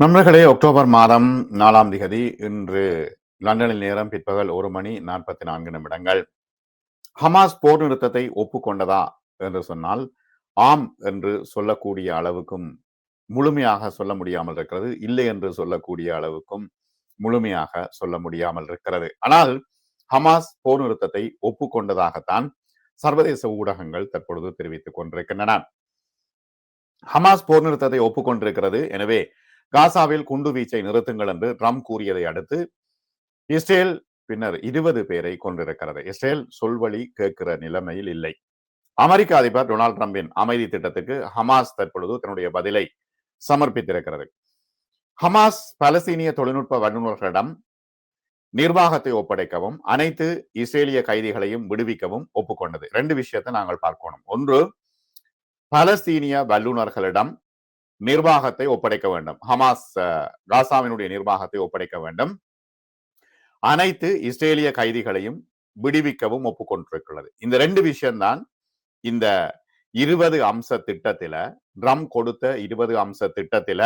நண்பர்களே அக்டோபர் மாதம் நாலாம் திகதி இன்று லண்டனில் நேரம் பிற்பகல் ஒரு மணி நாற்பத்தி நான்கு நிமிடங்கள். ஹமாஸ் போர் நிறுத்தத்தை ஒப்புக்கொண்டதா என்று சொன்னால் ஆம் என்று சொல்லக்கூடிய அளவுக்கும் முழுமையாக சொல்ல முடியாமல் இருக்கிறது இல்லை என்று சொல்லக்கூடிய அளவுக்கும் முழுமையாக சொல்ல முடியாமல் இருக்கிறது. ஆனால் ஹமாஸ் போர் நிறுத்தத்தை ஒப்புக்கொண்டதாகத்தான் சர்வதேச ஊடகங்கள் தற்பொழுது தெரிவித்துக் கொண்டிருக்கின்றன. ஹமாஸ் போர் நிறுத்தத்தை ஒப்புக்கொண்டிருக்கிறது எனவே காசாவில் குண்டு வீச்சை நிறுத்துங்கள் என்று ட்ரம்ப் கூறியதை அடுத்து இஸ்ரேல் பின்னர் இருபது பேரை கொண்டிருக்கிறது இஸ்ரேல் சொல்வழி கேட்கிற நிலைமையில் இல்லை. அமெரிக்க அதிபர் டொனால்டு டிரம்பின் அமைதி திட்டத்துக்கு ஹமாஸ் தற்பொழுது தன்னுடைய பதிலை சமர்ப்பித்திருக்கிறது. ஹமாஸ் பலஸ்தீனிய தொழில்நுட்ப வல்லுநர்களிடம் நிர்வாகத்தை ஒப்படைக்கவும் அனைத்து இஸ்ரேலிய கைதிகளையும் விடுவிக்கவும் ஒப்புக்கொண்டது. ரெண்டு விஷயத்தை நாங்கள் பார்க்கணும். ஒன்று பலஸ்தீனிய வல்லுநர்களிடம் நிர்வாகத்தை ஒப்படைக்க வேண்டும். ஹமாஸ் காசாவினுடைய நிர்வாகத்தை ஒப்படைக்க வேண்டும். அனைத்து இஸ்ரேலிய கைதிகளையும் விடுவிக்கவும் ஒப்புக்கொண்டிருக்கிறது. இந்த ரெண்டு விஷயம்தான் இந்த இருபது அம்ச திட்டத்தில ட்ரம் கொடுத்த இருபது அம்ச திட்டத்தில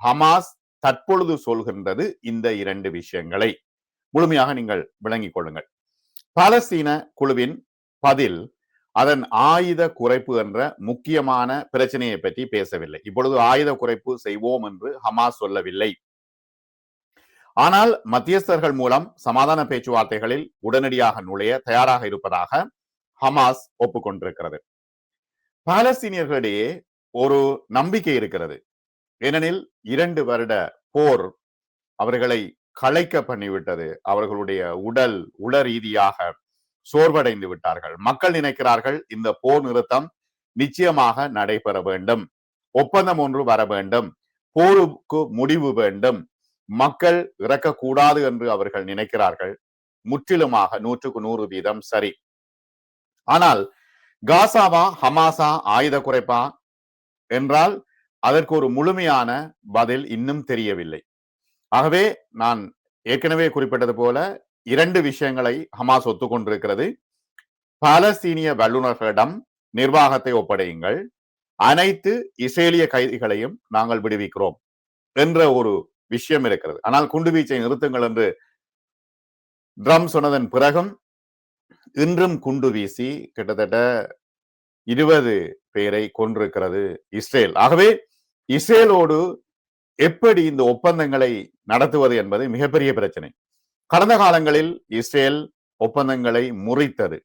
ஹமாஸ் தற்பொழுது சொல்கின்றது இந்த இரண்டு விஷயங்களை. முழுமையாக நீங்கள் விளங்கிக் கொள்ளுங்கள். பாலஸ்தீன குழுவின் பதில் அதன் ஆயுத குறைப்பு என்ற முக்கியமான பிரச்சனையை பற்றி பேசவில்லை. இப்பொழுது ஆயுத குறைப்பு செய்வோம் என்று ஹமாஸ் சொல்லவில்லை. ஆனால் மத்தியஸ்தர்கள் மூலம் சமாதான பேச்சுவார்த்தைகளில் உடனடியாக நுழைய தயாராக இருப்பதாக ஹமாஸ் ஒப்புக்கொண்டிருக்கிறது. பாலஸ்தீனியர்களிடையே ஒரு நம்பிக்கை இருக்கிறது. ஏனெனில் இரண்டு வருட போர் அவர்களை களைக்க பண்ணிவிட்டது. அவர்களுடைய உடல் உள ரீதியாக சோர்வடைந்து விட்டார்கள். மக்கள் நினைக்கிறார்கள் இந்த போர் நிறுத்தம் நிச்சயமாக நடைபெற வேண்டும். ஒப்பந்தம் ஒன்று வர வேண்டும். போருக்கு முடிவு வேண்டும். மக்கள் இறக்கக்கூடாது என்று அவர்கள் நினைக்கிறார்கள். முற்றிலுமாக நூற்றுக்கு நூறு வீதம் சரி. ஆனால் காசாவா ஹமாசா ஆயுத குறைப்பா என்றால் அதற்கு ஒரு முழுமையான பதில் இன்னும் தெரியவில்லை. ஆகவே நான் ஏற்கனவே குறிப்பிட்டது போல இரண்டு விஷயங்களை ஹமாஸ் ஒத்துக்கொண்டிருக்கிறது. பாலஸ்தீனிய வல்லுநர்களிடம் நிர்வாகத்தை ஒப்படையுங்கள். அனைத்து இஸ்ரேலிய கைதிகளையும் நாங்கள் விடுவிக்கிறோம் என்ற ஒரு விஷயம் இருக்கிறது. ஆனால் குண்டுவீச்சை நிறுத்துங்கள் என்று ட்ரம் சொன்னதன் பிறகும் இன்றும் குண்டு வீசி கிட்டத்தட்ட இருபது பேரை கொன்றிருக்கிறது இஸ்ரேல். ஆகவே இஸ்ரேலோடு எப்படி இந்த ஒப்பந்தங்களை நடத்துவது என்பது மிகப்பெரிய பிரச்சனை. கடந்த காலங்களில் இஸ்ரேல் ஒப்பந்தங்களை முறித்தது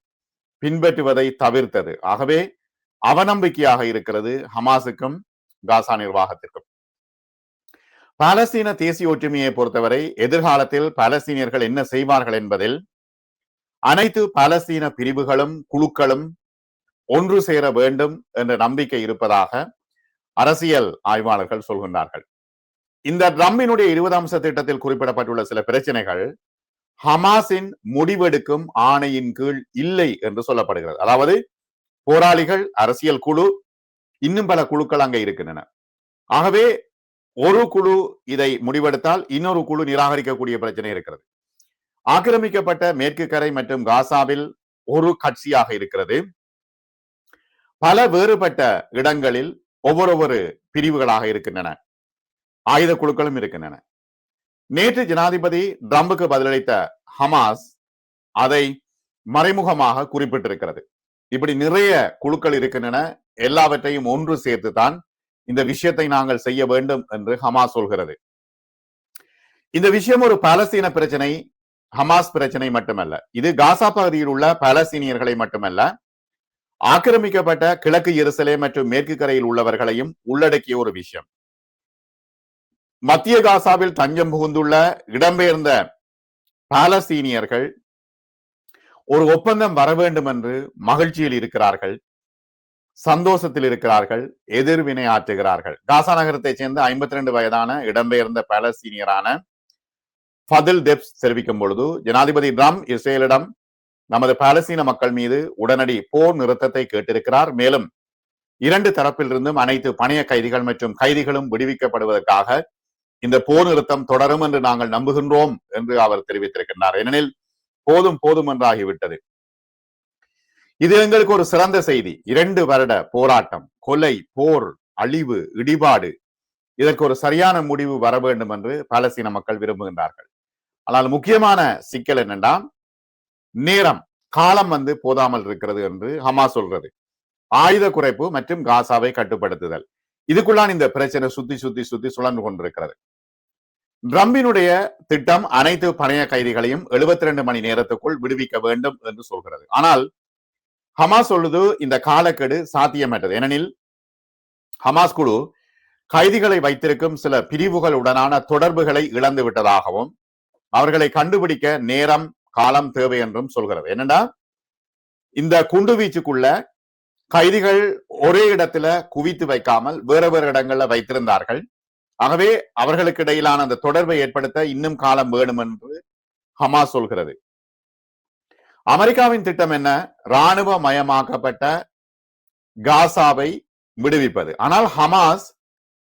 பின்பற்றுவதை தவிர்த்தது. ஆகவே அவநம்பிக்கையாக இருக்கிறது ஹமாஸுக்கும் காசா நிர்வாகத்திற்கும். பாலஸ்தீன தேசிய ஒற்றுமையை பொறுத்தவரை எதிர்காலத்தில் பாலஸ்தீனியர்கள் என்ன செய்வார்கள் என்பதில் அனைத்து பாலஸ்தீன பிரிவுகளும் குழுக்களும் ஒன்று சேர வேண்டும் என்ற நம்பிக்கை இருப்பதாக அரசியல் ஆய்வாளர்கள் சொல்கின்றார்கள். இந்த ட்ரம்மினுடைய இருபது அம்ச திட்டத்தில் குறிப்பிடப்பட்டுள்ள சில பிரச்சனைகள் ஹமாஸின் முடிவெடுக்கும் ஆணையின் கீழ் இல்லை என்று சொல்லப்படுகிறது. அதாவது போராளிகள் அரசியல் குழு இன்னும் பல குழுக்கள் அங்கே இருக்கின்றன. ஆகவே ஒரு குழு இதை முடிவெடுத்தால் இன்னொரு குழு நிராகரிக்கக்கூடிய பிரச்சனை இருக்கிறது. ஆக்கிரமிக்கப்பட்ட மேற்கு கரை மற்றும் காசாவில் ஒரு கட்சியாக இருக்கிறது. பல வேறுபட்ட இடங்களில் ஒவ்வொரு பிரிவுகளாக இருக்கின்றன. ஆயுத குழுக்களும் இருக்கின்றன. நேற்று ஜனாதிபதி ட்ரம்புக்கு பதிலளித்த ஹமாஸ் அதை மறைமுகமாக குறிப்பிட்டிருக்கிறது. இப்படி நிறைய குழுக்கள் இருக்கின்றன. எல்லாவற்றையும் ஒன்று சேர்த்து தான் இந்த விஷயத்தை நாங்கள் செய்ய வேண்டும் என்று ஹமாஸ் சொல்கிறது. இந்த விஷயம் ஒரு பாலஸ்தீன பிரச்சனை ஹமாஸ் பிரச்சனை மட்டுமல்ல. இது காசா பகுதியில் உள்ள பாலஸ்தீனியர்களை மட்டுமல்ல. ஆக்கிரமிக்கப்பட்ட கிழக்கு எருசலே மற்றும் மேற்கு கரையில் உள்ளவர்களையும் உள்ளடக்கிய ஒரு விஷயம். மத்திய காசாவில் தஞ்சம் புகுந்துள்ள இடம்பெயர்ந்த பாலஸ்தீனியர்கள் ஒரு ஒப்பந்தம் வர வேண்டும் என்று மகிழ்ச்சியில் இருக்கிறார்கள் சந்தோஷத்தில் இருக்கிறார்கள் எதிர்வினை ஆற்றுகிறார்கள். காசா நகரத்தை சேர்ந்த ஐம்பத்தி ரெண்டு வயதான இடம்பெயர்ந்த பாலஸ்தீனியரான ஃபதில் டெப்ஸ் தெரிவிக்கும் பொழுது ஜனாதிபதி ட்ரம் இஸ்ரேலிடம் நமது பாலஸ்தீன மக்கள் மீது உடனடி போர் நிறுத்தத்தை கேட்டிருக்கிறார். மேலும் இரண்டு தரப்பிலிருந்தும் அனைத்து பணைய கைதிகள் மற்றும் கைதிகளும் விடுவிக்கப்படுவதற்காக இந்த போர் நிறுத்தம் தொடரும் என்று நாங்கள் நம்புகின்றோம் என்று அவர் தெரிவித்திருக்கின்றார். ஏனெனில் போதும் போதும் என்றாகிவிட்டது. இது எங்களுக்கு ஒரு சிறந்த செய்தி. இரண்டு வருட போராட்டம் கொலை போர் அழிவு இடிபாடு இதற்கு ஒரு சரியான முடிவு வர வேண்டும் என்று பாலஸ்தீன மக்கள் விரும்புகின்றார்கள். ஆனால் முக்கியமான சிக்கல் என்னென்னா நேரம் காலம் வந்து போதாமல் இருக்கிறது என்று ஹமாஸ் சொல்றது. ஆயுத குறைப்பு மற்றும் காசாவை கட்டுப்படுத்துதல். இதுக்குள்ளான் இந்த பிரச்சனை சுத்தி சுத்தி சுத்தி சுழன்று கொண்டிருக்கிறது. ட்ரம்பினுடைய திட்டம் அனைத்து பணைய கைதிகளையும் எழுபத்தி ரெண்டு மணி நேரத்துக்குள் விடுவிக்க வேண்டும் என்று சொல்கிறது. ஆனால் ஹமாஸ் சொல்லுது இந்த காலக்கெடு சாத்தியமற்றது. ஏனெனில் ஹமாஸ் குழு கைதிகளை வைத்திருக்கும் சில பிரிவுகளுடனான தொடர்புகளை இழந்து விட்டதாகவும் அவர்களை கண்டுபிடிக்க நேரம் காலம் தேவை என்றும் சொல்கிறது. என்னன்னா இந்த குண்டு வீச்சுக்குள்ள கைதிகள் ஒரே இடத்துல குவித்து வைக்காமல் வேற வேறு இடங்கள்ல வைத்திருந்தார்கள். ஆகவே அவர்களுக்கு இடையிலான அந்த தொடர்பை ஏற்படுத்த இன்னும் காலம் வேணும் என்று ஹமாஸ் சொல்கிறது. அமெரிக்காவின் திட்டம் என்ன? ராணுவ மயமாக்கப்பட்ட காசாவை விடுவிப்பது. ஆனால் ஹமாஸ்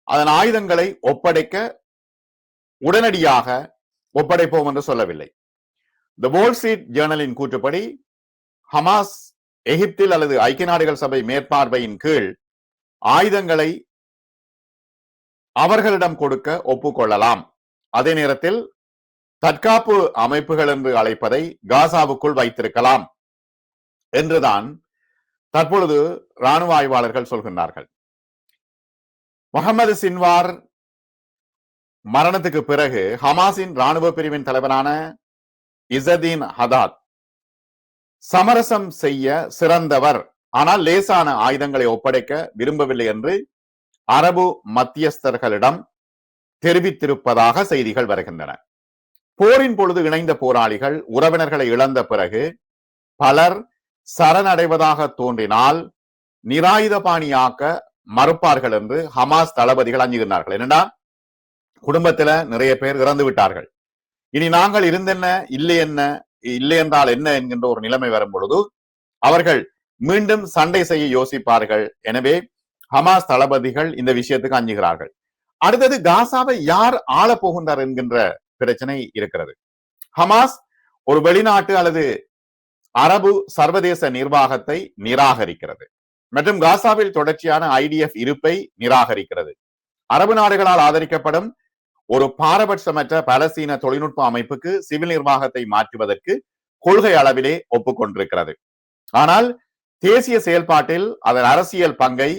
அதன் ஆயுதங்களை ஒப்படைக்க உடனடியாக ஒப்படைப்போம் என்று சொல்லவில்லை. த வோல் ஸ்ட்ரீட் ஜேர்னலின் கூற்றுப்படி ஹமாஸ் எகிப்தில் அல்லது ஐக்கிய நாடுகள் சபை மேற்பார்வையின் கீழ் ஆயுதங்களை அவர்களிடம் கொடுக்க ஒப்புக்கொள்ளலாம். அதே நேரத்தில் தற்காப்பு அமைப்புகள் என்று அழைப்பதை காசாவுக்குள் வைத்திருக்கலாம் என்றுதான் தற்பொழுது ராணுவ ஆய்வாளர்கள் சொல்கின்றார்கள். முகமது சின்வார் மரணத்துக்கு பிறகு ஹமாஸின் ராணுவ பிரிவின் தலைவரான இசதீன் ஹதாத் சமரசம் செய்ய சிறந்தவர். ஆனால் லேசான ஆயுதங்களை ஒப்படைக்க விரும்பவில்லை என்று அரபு மத்தியஸ்தர்களிடம் தெரிவித்திருப்பதாக செய்திகள் வருகின்றன. போரின் பொழுது இணைந்த போராளிகள் உறவினர்களை இழந்த பிறகு பலர் சரணடைவதாக தோன்றினால் நிராயுதபாணியாக்க மறுப்பார்கள் என்று ஹமாஸ் தளபதிகள் அஞ்சுகின்றார்கள். என்னடா? குடும்பத்துல நிறைய பேர் இறந்து விட்டார்கள் இனி நாங்கள் இருந்தென்ன? இல்லை என்ன? இல்லை என்றால் என்ன என்கின்ற ஒரு நிலைமை வரும் பொழுது அவர்கள் மீண்டும் சண்டை செய்ய யோசிப்பார்கள். எனவே ஹமாஸ் தளபதிகள் இந்த விஷயத்துக்கு அஞ்சுகிறார்கள். அடுத்தது காசாவை யார் ஆள போகின்றார் என்கின்ற பிரச்சனை இருக்கிறது. ஹமாஸ் ஒரு வெளிநாட்டு அல்லது அரபு சர்வதேச நிர்வாகத்தை நிராகரிக்கிறது. மற்றும் காசாவில் தொடர்ச்சியான ஐடிஎஃப் இருப்பை நிராகரிக்கிறது. அரபு நாடுகளால் ஆதரிக்கப்படும் ஒரு பாரபட்சமற்ற பலஸ்தீன தொழில்நுட்ப அமைப்புக்கு சிவில் நிர்வாகத்தை மாற்றுவதற்கு கொள்கை அளவிலே ஒப்புக்கொண்டிருக்கிறது. ஆனால் தேசிய செயல்பாட்டில் அதன் அரசியல் பங்கை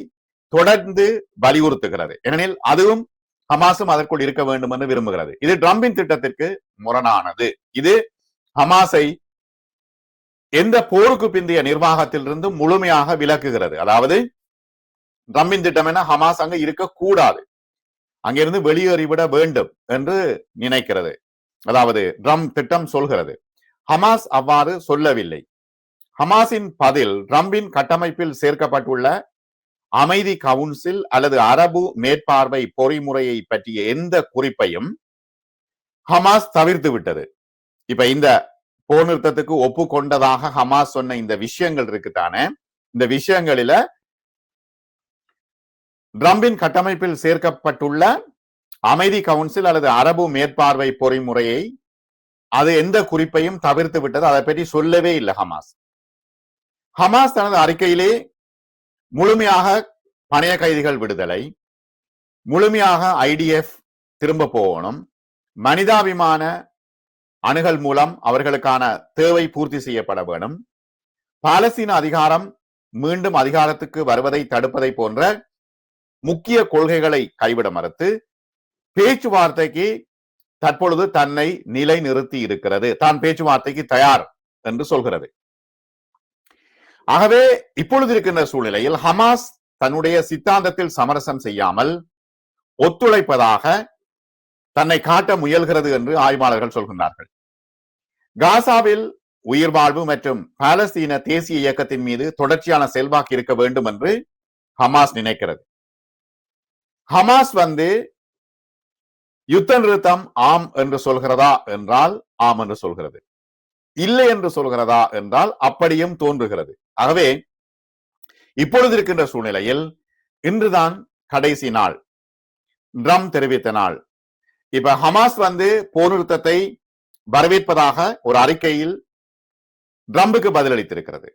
தொடர்ந்து வலியுறுத்துகிறது. ஏனெனில் அதுவும் ஹமாஸும் அதற்குள் இருக்க வேண்டும் என்று விரும்புகிறது. இது ட்ரம்பின் திட்டத்திற்கு முரணானது. இது ஹமாஸை எந்த போருக்கு பிந்தைய நிர்வாகத்திலிருந்து முழுமையாக விலக்குகிறது. அதாவது ட்ரம்பின் திட்டம் என ஹமாஸ் அங்க இருக்கக்கூடாது. அங்கிருந்து வெளியேறிவிட வேண்டும் என்று நினைக்கிறது. அதாவது ட்ரம் திட்டம் சொல்கிறது. ஹமாஸ் அவ்வாறு சொல்லவில்லை. ஹமாஸின் பதில் ட்ரம்பின் கட்டமைப்பில் சேர்க்கப்பட்டுள்ள அமைதி கவுன்சில் அல்லது அரபு மேற்பார்வை பொறிமுறையை பற்றிய எந்த குறிப்பையும் ஹமாஸ் தவிர்த்து விட்டது இப்ப இந்த போர் நிறுத்தத்துக்கு ஒப்புக்கொண்டதாக ஹமாஸ் சொன்ன இந்த விஷயங்கள் இருக்குதானே? இந்த விஷயங்களில ட்ரம்பின் கட்டமைப்பில் சேர்க்கப்பட்டுள்ள அமைதி கவுன்சில் அல்லது அரபு மேற்பார்வை பொறிமுறையை அது எந்த குறிப்பையும் தவிர்த்து விட்டது. அதை பற்றி சொல்லவே இல்லை ஹமாஸ். ஹமாஸ் தனது அறிக்கையிலே முழுமையாக பணைய கைதிகள் விடுதலை முழுமையாக ஐடிஎஃப் திரும்ப போகணும் மனிதாபிமான அணுகல் மூலம் அவர்களுக்கான தேவை பூர்த்தி செய்யப்பட வேண்டும் பாலஸ்தீன அதிகாரம் மீண்டும் அதிகாரத்துக்கு வருவதை தடுப்பதை போன்ற முக்கிய கொள்கைகளை கைவிட மறுத்து பேச்சுவார்த்தைக்கு தற்பொழுது தன்னை நிலை நிறுத்தி இருக்கிறது. தான் பேச்சுவார்த்தைக்கு தயார் என்று சொல்கிறது. ஆகவே இப்பொழுது இருக்கின்ற சூழ்நிலையில் ஹமாஸ் தன்னுடைய சித்தாந்தத்தில் சமரசம் செய்யாமல் ஒத்துழைப்பதாக தன்னை காட்ட முயல்கிறது என்று ஆய்வாளர்கள் சொல்கின்றார்கள். காசாவில் உயிர் வாழ்வு மற்றும் பாலஸ்தீன தேசிய இயக்கத்தின் மீது தொடர்ச்சியான செல்வாக்கு இருக்க வேண்டும் என்று ஹமாஸ் நினைக்கிறது. ஹமாஸ் வந்து யுத்த நிறுத்தம் ஆம் என்று சொல்கிறதா என்றால் ஆம் என்று சொல்கிறது. இல்லை என்று சொல்கிறதா என்றால் அப்படியும் தோன்றுகிறது. ஆகவே இப்பொழுது இருக்கின்ற சூழ்நிலையில் இன்றுதான் கடைசி நாள். ட்ரம் தெரிவித்த நாள். இப்ப ஹமாஸ் வந்து போர் நிறுத்தத்தை வரவேற்பதாக ஒரு அறிக்கையில் ட்ரம்புக்கு பதிலளித்திருக்கிறது.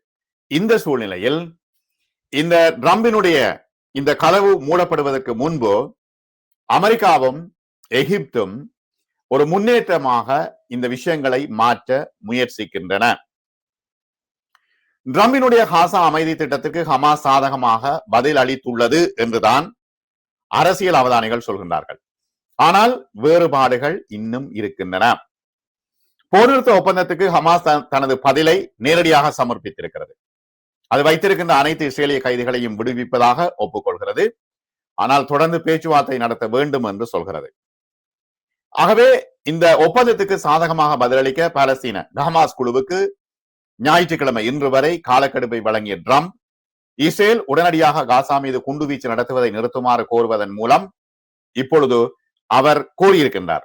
இந்த சூழ்நிலையில் இந்த ட்ரம்பினுடைய இந்த கதவு மூடப்படுவதற்கு முன்பு அமெரிக்காவும் எகிப்தும் ஒரு முன்னேற்றமாக இந்த விஷயங்களை மாற்ற முயற்சிக்கின்றன. ட்ரம்பினுடைய காசா அமைதி திட்டத்திற்கு ஹமாஸ் சாதகமாக பதில் அளித்துள்ளது என்றுதான் அரசியல் அவதானிகள் சொல்கின்றார்கள். ஆனால் வேறுபாடுகள் இன்னும் இருக்கின்றன. போர் நிறுத்த ஒப்பந்தத்துக்கு ஹமாஸ் தனது பதிலை நேரடியாக சமர்ப்பித்திருக்கிறது. அது வைத்திருக்கின்ற அனைத்து இஸ்ரேலிய கைதிகளையும் விடுவிப்பதாக ஒப்புக்கொள்கிறது. ஆனால் தொடர்ந்து பேச்சுவார்த்தை நடத்த வேண்டும் என்று சொல்கிறது. ஆகவே இந்த ஒப்பந்தத்துக்கு சாதகமாக பதிலளிக்க பாலஸ்தீன ஹமாஸ் குழுவுக்கு ஞாயிற்றுக்கிழமை இன்று வரை காலக்கெடுப்பை வழங்கிய ட்ரம்ப் இஸ்ரேல் உடனடியாக காசா மீது குண்டுவீச்சு நடத்துவதை நிறுத்துமாறு கோருவதன் மூலம் இப்பொழுது அவர் கூறியிருக்கின்றார்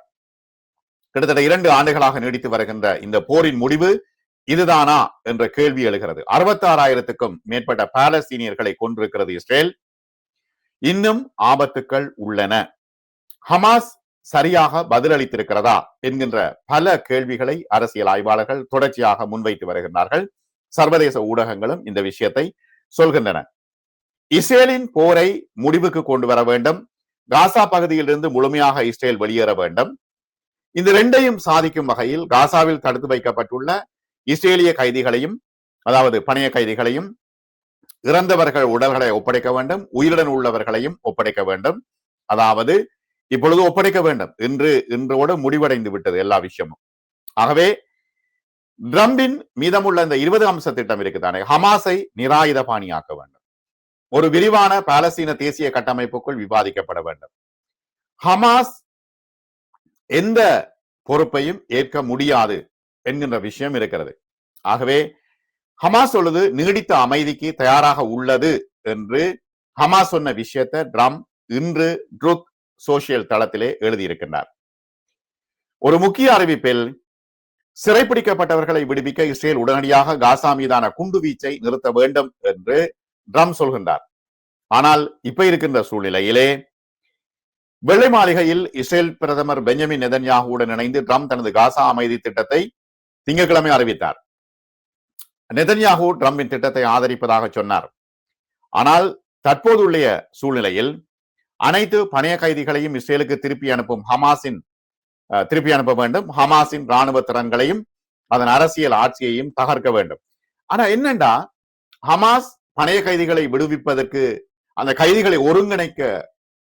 கிட்டத்தட்ட இரண்டு ஆண்டுகளாக நீடித்து வருகின்ற இந்த போரின் முடிவு இதுதானா என்ற கேள்வி எழுகிறது. அறுபத்தி ஆறாயிரத்துக்கும் மேற்பட்ட பாலஸ்தீனியர்களை கொண்டிருக்கிறது இஸ்ரேல். இன்னும் ஆபத்துக்கள் உள்ளன. ஹமாஸ் சரியாக பதிலளித்திருக்கிறதா என்கின்ற பல கேள்விகளை அரசியல் ஆய்வாளர்கள் தொடர்ச்சியாக முன்வைத்து வருகின்றார்கள். சர்வதேச ஊடகங்களும் இந்த விஷயத்தை சொல்கின்றன. இஸ்ரேலின் போரை முடிவுக்கு கொண்டு வர வேண்டும். காசா பகுதியிலிருந்து முழுமையாக இஸ்ரேல் வெளியேற வேண்டும். இந்த ரெண்டையும் சாதிக்கும் வகையில் காசாவில் தடுத்து வைக்கப்பட்டுள்ள இஸ்ரேலிய கைதிகளையும் அதாவது பணைய கைதிகளையும் இறந்தவர்கள் உடல்களை ஒப்படைக்க வேண்டும் உயிருடன் உள்ளவர்களையும் ஒப்படைக்க வேண்டும். அதாவது இப்பொழுது ஒப்படைக்க வேண்டும். இன்று இன்றோடு முடிவடைந்து விட்டது எல்லா விஷயமும். ஆகவே ட்ரம்பின் மீதமுள்ள இந்த இருபது அம்ச திட்டம் இருக்குதானே? ஹமாஸை நிராயுத பாணியாக்க வேண்டும். ஒரு விரிவான பாலஸ்தீன தேசிய கட்டமைப்புக்குள் விவாதிக்கப்பட வேண்டும். ஹமாஸ் எந்த பொறுப்பையும் ஏற்க முடியாது. என்கின்ற விஷயம் இருக்கிறது. ஆகவே ஹமாஸ் சொல்லுது நீடித்த அமைதிக்கு தயாராக உள்ளது என்று ஹமாஸ் சொன்ன விஷயத்தை ட்ரம் இன்று ட்ருக் சோசியல் தளத்திலே எழுதியிருக்கின்றார். ஒரு முக்கிய அறிவிப்பில் சிறைப்பிடிக்கப்பட்டவர்களை விடுவிக்க இஸ்ரேல் உடனடியாக காசா மீதான குண்டுவீச்சை நிறுத்த வேண்டும் என்று ட்ரம் சொல்கின்றார். ஆனால் இப்ப இருக்கின்ற சூழ்நிலையிலே வெள்ளை மாளிகையில் இஸ்ரேல் பிரதமர் பெஞ்சமின் நெதன்யாகுடன் இணைந்து ட்ரம் தனது காசா அமைதி திட்டத்தை திங்கட்கிழமை அறிவித்தார். நெதன்யாகு டிரம்பின் திட்டத்தை ஆதரிப்பதாக சொன்னார். ஆனால் தற்போதுள்ள சூழ்நிலையில் அனைத்து பணைய கைதிகளையும் இஸ்ரேலுக்கு திருப்பி அனுப்பும் ஹமாஸின் திருப்பி அனுப்ப வேண்டும். ஹமாஸின் ராணுவ திறன்களையும் அதன் அரசியல் ஆட்சியையும் தகர்க்க வேண்டும். ஆனா என்னண்டா? ஹமாஸ் பணைய கைதிகளை விடுவிப்பதற்கு அந்த கைதிகளை ஒருங்கிணைக்க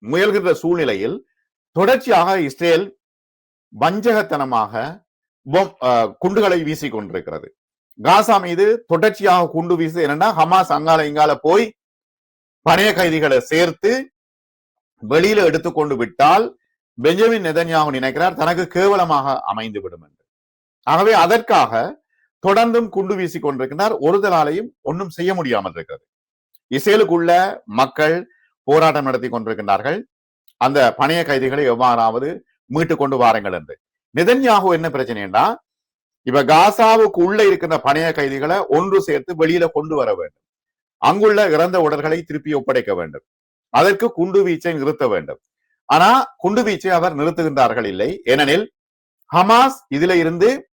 முயல்கின்ற சூழ்நிலையில் தொடர்ச்சியாக இஸ்ரேல் வஞ்சகத்தனமாக குண்டுகளை வீசி கொண்டிருக்கிறது காசா மீது தொடர்ச்சியாக குண்டு வீசு என்னன்னா ஹமாஸ் அங்கால இங்கால போய் பணைய கைதிகளை சேர்த்து வெளியில எடுத்துக்கொண்டு விட்டால் பெஞ்சமின் நெதன்யாகு நினைக்கிறார். தனக்கு கேவலமாக அமைந்து விடும் என்று. ஆகவே அதற்காக தொடர்ந்தும் குண்டு வீசிக் கொண்டிருக்கிறார் ஒருதலாலையும் ஒன்றும் செய்ய முடியாமல் இருக்கிறது. இஸ்ரேலுக்குள்ள மக்கள் போராட்டம் நடத்தி கொண்டிருக்கின்றார்கள் அந்த பணைய கைதிகளை எவ்வாறாவது மீட்டு கொண்டு வாருங்கள் என்று. நெதன்யாகு என்ன பிரச்சனைன்னா இப்ப காசாவுக்கு உள்ள இருக்கின்ற பணைய கைதிகளை ஒன்று சேர்த்து வெளியில கொண்டு வர வேண்டும். அங்குள்ள இறந்த உடல்களை திருப்பி ஒப்படைக்க வேண்டும். அதற்கு குண்டு வீச்சை நிறுத்த வேண்டும். ஆனா குண்டு வீச்சை அவர் நிறுத்துகின்றார்கள் இல்லை. ஏனெனில் ஹமாஸ் இதுல இருந்து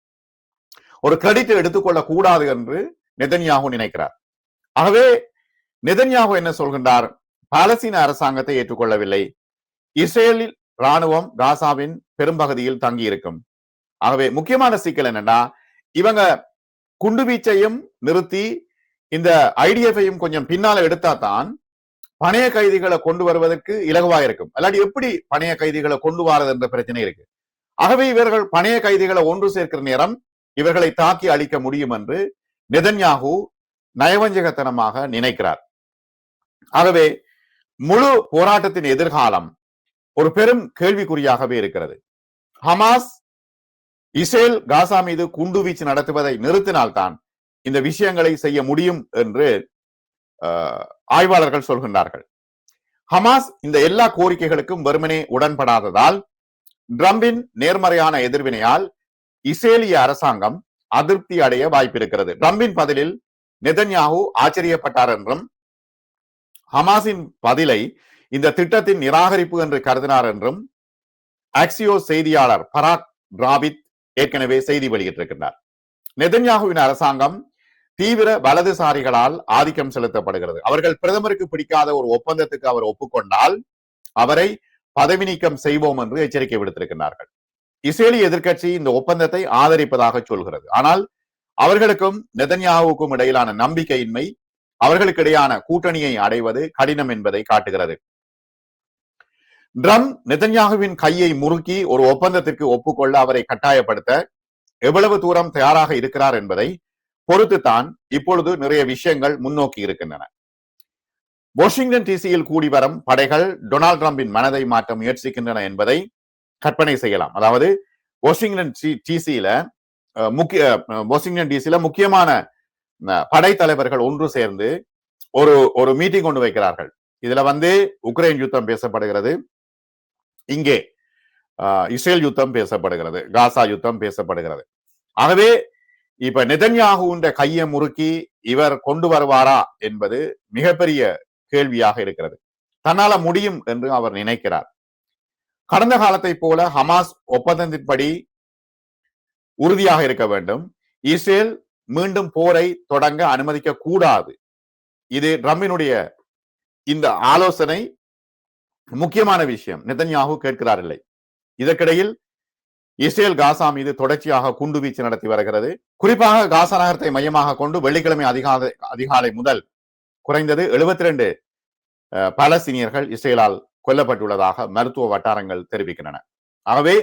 ஒரு கிரெடிட் எடுத்துக்கொள்ள கூடாது என்று நெதன்யாகு நினைக்கிறார். ஆகவே நெதன்யாகு என்ன சொல்கின்றார்? பாலஸ்தீன அரசாங்கத்தை ஏற்றுக்கொள்ளவில்லை. இஸ்ரேலில் ராணுவம் காசாவின் பெரும்பகுதியில் தங்கி இருக்கும் ஆகவே முக்கியமான சிக்கல் என்னன்னா இவங்க குண்டு வீச்சையும் நிறுத்தி இந்த ஐடிஎஃப்ஐயும் கொஞ்சம் பின்னால எடுத்தா தான் பணைய கைதிகளை கொண்டு வருவதற்கு இலகுவா இருக்கும். அல்லாட்டி எப்படி பணைய கைதிகளை கொண்டு வாரது என்ற பிரச்சனை இருக்கு. ஆகவே இவர்கள் பணைய கைதிகளை ஒன்று சேர்க்கிற நேரம் இவர்களை தாக்கி அழிக்க முடியும் என்று நிதன்யாகு நயவஞ்சகத்தனமாக நினைக்கிறார். ஆகவே முழு போராட்டத்தின் எதிர்காலம் ஒரு பெரும் கேள்விக்குறியாகவே இருக்கிறது. ஹமாஸ் இஸ்ரேல் காசா மீது குண்டு வீச்சு நடத்துவதை நிறுத்தினால்தான் இந்த விஷயங்களை செய்ய முடியும் என்று ஆய்வாளர்கள் சொல்கின்றார்கள். ஹமாஸ் இந்த எல்லா கோரிக்கைகளுக்கும் வெறுமனே உடன்படாததால் ட்ரம்பின் நேர்மறையான எதிர்வினையால் இஸ்ரேலிய அரசாங்கம் அதிருப்தி அடைய வாய்ப்பிருக்கிறது. ட்ரம்பின் பதிலில் நெதன்யாகு ஆச்சரியப்பட்டார் என்றும் ஹமாஸின் பதிலை இந்த திட்டத்தின் நிராகரிப்பு என்று கருதினார் என்றும் ஆக்சியோ செய்தியாளர் பராக் ராபித் ஏற்கனவே செய்தி வெளியிட்டிருக்கின்றார். நெதன்யாகுவின் அரசாங்கம் தீவிர வலதுசாரிகளால் ஆதிக்கம் செலுத்தப்படுகிறது. அவர்கள் பிரதமருக்கு பிடிக்காத ஒரு ஒப்பந்தத்துக்கு அவர் ஒப்புக்கொண்டால் அவரை பதவி நீக்கம் செய்வோம் என்று எச்சரிக்கை விடுத்திருக்கிறார்கள் இஸ்ரேலிய எதிர்கட்சி இந்த ஒப்பந்தத்தை ஆதரிப்பதாக சொல்கிறது. ஆனால் அவர்களுக்கும் நெதன்யாவுக்கும் இடையிலான நம்பிக்கையின்மை அவர்களுக்கிடையான கூட்டணியை அடைவது கடினம் என்பதை காட்டுகிறது. ட்ரம் நெதன்யாகுவின் கையை முறுக்கி ஒரு ஒப்பந்தத்திற்கு ஒப்புக்கொள்ள அவரை கட்டாயப்படுத்த எவ்வளவு தூரம் தயாராக இருக்கிறார் என்பதை பொறுத்துத்தான் இப்பொழுது நிறைய விஷயங்கள் முன்னோக்கி இருக்கின்றன. வாஷிங்டன் டிசியில் கூடி வரும் படைகள் டொனால்ட் ட்ரம்பின் மனதை மாற்ற முயற்சிக்கின்றன என்பதை கற்பனை செய்யலாம். அதாவது வாஷிங்டன் டிசியில முக்கிய வாஷிங்டன் டிசியில முக்கியமான படைத்தலைவர்கள் ஒன்று சேர்ந்து ஒரு ஒரு மீட்டிங் கொண்டு வைக்கிறார்கள். இதுல வந்து உக்ரைன் யுத்தம் பேசப்படுகிறது. இங்கே இஸ்ரேல் யுத்தம் பேசப்படுகிறது காசா யுத்தம் பேசப்படுகிறது. ஆகவே இப்ப நெதன்யாகுன்ற கையை முறுக்கி இவர் கொண்டு வருவாரா என்பது மிகப்பெரிய கேள்வியாக இருக்கிறது. தன்னால முடியும் என்று அவர் நினைக்கிறார். கடந்த காலத்தை போல ஹமாஸ் ஒப்பந்தத்தின்படி உறுதியாக இருக்க வேண்டும். இஸ்ரேல் மீண்டும் போரை தொடங்க அனுமதிக்க கூடாது இது ட்ரம்பினுடைய இந்த ஆலோசனை முக்கியமான விஷயம். நிதன்யாகு கேட்கிறார் இல்லை இதற்கிடையில் இஸ்ரேல் காசா மீது தொடர்ச்சியாக குண்டு வீச்சு நடத்தி வருகிறது. குறிப்பாக காசா நகரத்தை மையமாக கொண்டு வெள்ளிக்கிழமை அதிகாலை அதிகாலை முதல் குறைந்தது எழுபத்தி ரெண்டு பலஸ்தீனியர்கள் இஸ்ரேலால் கொல்லப்பட்டுள்ளதாக மருத்துவ வட்டாரங்கள் தெரிவிக்கின்றன. ஆகவே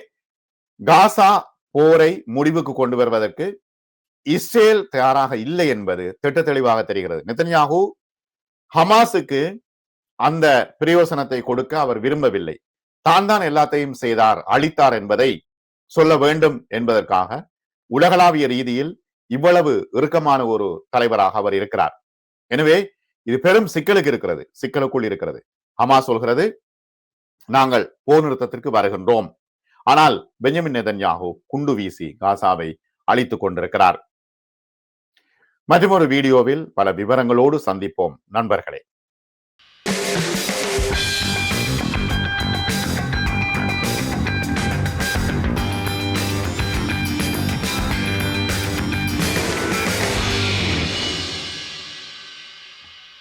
காசா போரை முடிவுக்கு கொண்டு வருவதற்கு இஸ்ரேல் தயாராக இல்லை என்பது திட்ட தெளிவாக தெரிகிறது. நித்தன்யாகு ஹமாஸுக்கு அந்த பிரயோசனத்தை கொடுக்க அவர் விரும்பவில்லை. தான் தான் எல்லாத்தையும் செய்தார் அளித்தார் என்பதை சொல்ல வேண்டும் என்பதற்காக உலகளாவிய ரீதியில் இவ்வளவு இறுக்கமான ஒரு தலைவராக அவர் இருக்கிறார். எனவே இது பெரும் சிக்கலுக்கு இருக்கிறது சிக்கலுக்குள் இருக்கிறது. ஹமா சொல்கிறது நாங்கள் போர் நிறுத்தத்திற்கு வருகின்றோம். ஆனால் பெஞ்சமின் நெதன்யாகு குண்டு வீசி காசாவை அழித்துக் கொண்டிருக்கிறார். மற்றும் ஒரு வீடியோவில் பல விவரங்களோடு சந்திப்போம் நண்பர்களே.